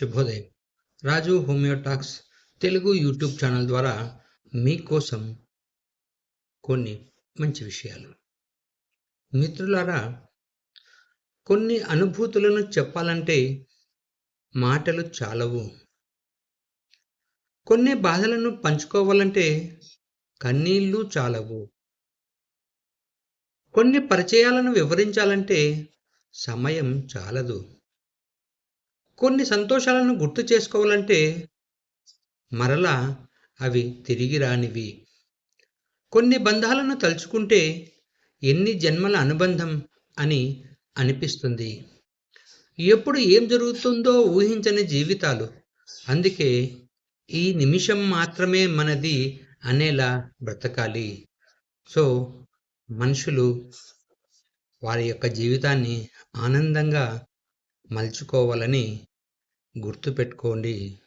శుభోదయం. Raju homeo talks Telugu YouTube channel ద్వారా మీకోసం కొన్ని మంచి విషయాలు. మిత్రులారా కొన్ని అనుభూతులను చెప్పాలంటే మాటలు చాలవు. కొన్ని బాధలను పంచుకోవాలంటే కన్నీళ్ళు చాలవు. కొన్ని పరిచయాలను వివరించాలంటే సమయం చాలదు. కొన్ని సంతోషాలను గుర్తు చేసుకోవాలంటే మరలా అవి తిరిగి రానివి. కొన్ని బంధాలను తలుచుకుంటే ఎన్ని జన్మల అనుబంధం అని అనిపిస్తుంది. ఎప్పుడు ఏం జరుగుతుందో ఊహించని జీవితాలు. అందుకే ఈ నిమిషం మాత్రమే మనది అనేలా బ్రతకాలి. సో మనుషులు వారి యొక్క జీవితాన్ని ఆనందంగా మలుచుకోవాలని గుర్తుపెట్టుకోండి.